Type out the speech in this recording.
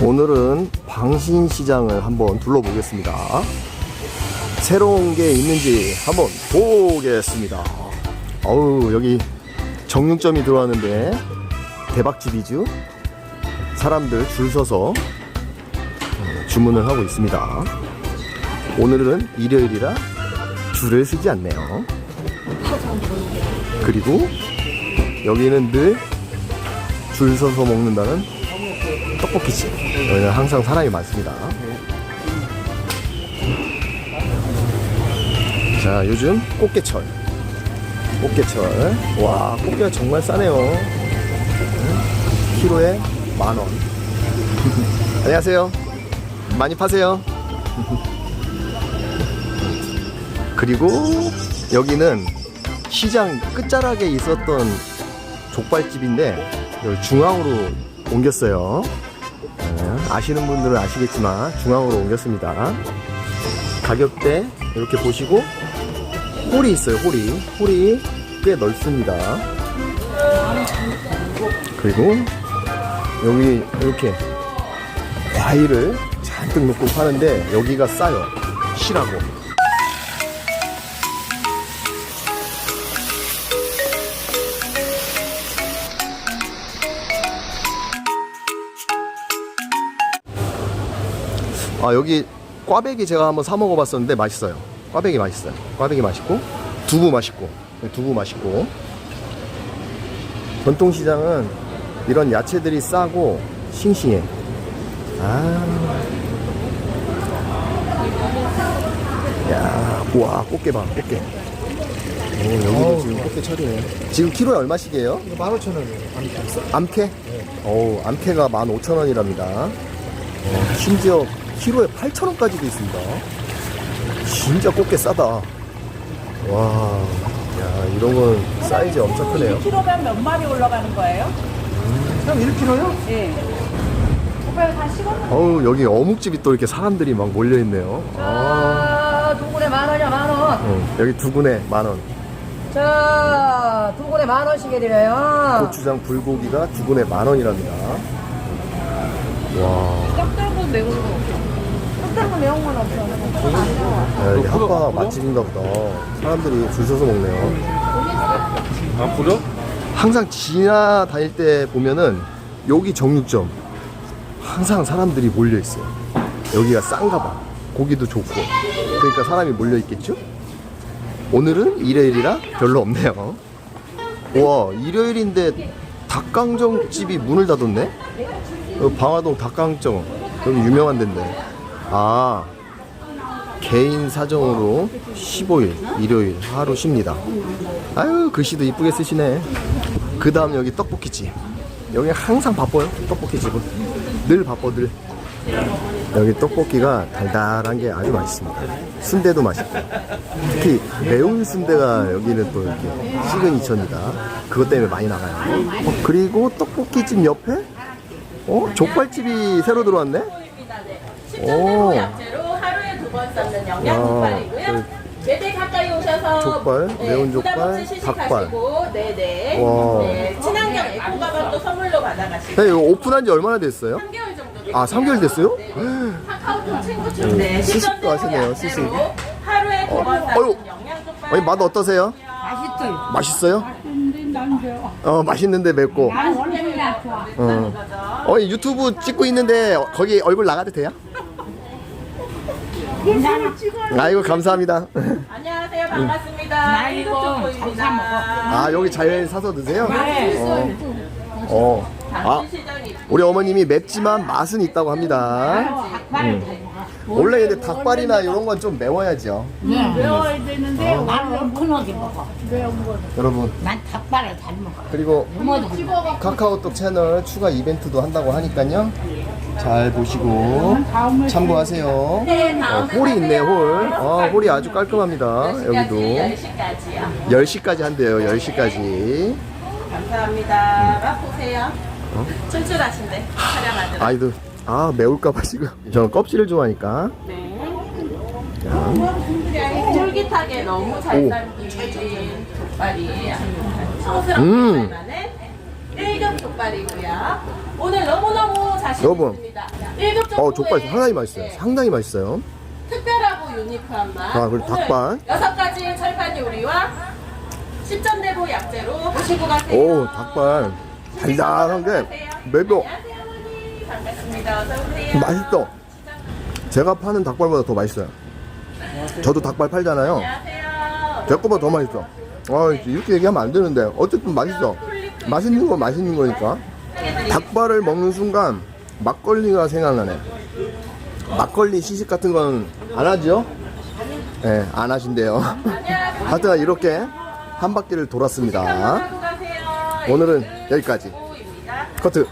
오늘은 방신시장을 한번 둘러보겠습니다. 새로운 게 있는지 한번 보겠습니다. 어우, 여기 정육점이 들어왔는데 대박집이죠. 사람들 줄 서서 어, 주문을 하고 있습니다. 오늘은 일요일이라 줄을 서지 않네요. 그리고 여기는 늘 줄 서서 먹는다는 떡볶이집. 여기는 항상 사람이 많습니다. 자, 요즘 꽃게철. 꽃게철. 와, 꽃게가 정말 싸네요. 키로에 만 원. 안녕하세요. 많이 파세요. 그리고 여기는 시장 끝자락에 있었던 족발집인데 여기 중앙으로 옮겼어요. 네, 아시는 분들은 아시겠지만 중앙으로 옮겼습니다. 가격대 이렇게 보시고 홀이 있어요. 홀이 홀이 꽤 넓습니다. 그리고 여기 이렇게 과일을 잔뜩 넣고 파는데 여기가 싸요. 시라고. 아 여기 꽈배기 제가 한번 사 먹어봤었는데 맛있어요. 꽈배기 맛있어요. 꽈배기 맛있고 두부 맛있고 네, 두부 맛있고 전통시장은 이런 야채들이 싸고 싱싱해. 아, 야, 우와 꽃게 봐, 꽃게. 오, 여기도 지금 꽃게 철이네. 지금 키로에 얼마씩이에요? 이거 15,000원이에요. 암캐? 어우, 암캐가 15,000원이랍니다. 심지어 키로에 8,000원까지도 있습니다. 진짜 꽃게 싸다. 와, 야, 이런 건 사이즈 엄청 크네요. 1kg면 몇 마리 올라가는 거예요? 형 1kg요? 예. 오빠 다 식었나? 어우, 여기 어묵집이 또 이렇게 사람들이 막 몰려있네요. 아, 자, 두 군에 만 원이야, 만 원. 어, 여기 두 군에 만 원. 자, 두 군에 만 원씩 해드려요. 고추장 불고기가 두 군에 만 원이랍니다. 와, 짭짤한 매운 거 짭짤한 매운 건 없어. 야, 여기 한바 맛집인가 보다. 사람들이 줄 서서 먹네요. 아, 불어? 항상 지나 다닐 때 보면은 여기 정육점 항상 사람들이 몰려 있어요. 여기가 싼가 봐. 고기도 좋고. 그러니까 사람이 몰려 있겠죠? 오늘은 일요일이라 별로 없네요. 와, 일요일인데 닭강정 집이 문을 닫았네? 여기 방화동 닭강정. 여기 유명한 데인데. 아, 개인 사정으로 15일, 일요일 하루 쉽니다. 아유, 글씨도 이쁘게 쓰시네. 그 다음 여기 떡볶이집. 여기 항상 바빠요, 떡볶이집은. 늘 바빠, 늘. 여기 떡볶이가 달달한 게 아주 맛있습니다. 순대도 맛있고. 특히 매운 순대가 여기는 또 이렇게 시그니처입니다. 그것 때문에 많이 나가요. 어, 그리고 떡볶이집 옆에 어? 족발집이 새로 들어왔네? 오. 야채로 하루에 두번 삶는 야, 영양국발이고요. 네네 가까이 오셔서 족발, 매운 족발, 부담 없이 닭발. 시식하시고 네네 와. 네, 친환경 에코 가방도 선물로 받아가시고 네, 이거 오픈한 지 얼마나 됐어요? 3개월 정도 됐어요. 아, 3개월 됐어요? 네. 카카오톡 친구 추대 시식도 하시네요, 시식. 하루에 두번 어, 어휴. 삶는 영양 족발 아니, 맛 어떠세요? 맛있어요. 맛있어요? 어, 맛있는데 맵고. 어. 어, 유튜브 찍고 있는데 거기 얼굴 나가도 돼요? 아이고, 감사합니다. 안녕하세요 반갑습니다 일도초보입니다 아, 여기 잘 사서 드세요? 어. 어. 아, 우리 어머님이 맵지만 맛은 있다고 합니다. 음. 원래 근데 닭발이나 이런 건 좀 매워야죠. 배워야 되는데 나는 흔하게 먹어. 여러분, 난 닭발을 잘 먹어. 그리고 카카오톡 채널 추가 이벤트도 한다고 하니까요. 잘 보시고 참고하세요. 어, 홀이 있네, 홀. 아, 홀이 아주 깔끔합니다. 여기도. 10시까지요 10시까지 한대요, 10시까지. 감사합니다 맛 보세요 출출하신데 촬영하느라 아이도, 아, 매울까봐 지금. 저는 껍질을 좋아하니까. 네 쫄깃하게 너무 잘 오. 삶긴 족발이에요 소스럽게 음. 삶아낸 일격 족발이고요 오늘 너무너무 여러분. 어, 족발 상당히 맛있어요. 네, 상당히 맛있어요. 특별하고 유니크한 맛. 아, 그리고 오늘 닭발. 여섯 가지 철판 요리와 십전대보 약재로 모시고 가세요. 오, 닭발. 달달한 게 매워. 안녕하세요, 어머니. 반갑습니다. 어서 오세요. 맛있어. 제가 파는 닭발보다 더 맛있어요. 저도 닭발 팔잖아요. 안녕하세요. 제 거보다 더 맛있어. 아, 이렇게 얘기하면 안 되는데. 어쨌든 맛있어. 맛있는 건 맛있는 거니까. 닭발을 먹는 순간 막걸리가 생각나네. 막걸리 시식 같은 건 안 하죠? 예, 안 하신대요. 하여튼 이렇게 한 바퀴를 돌았습니다. 오늘은 여기까지. 커트.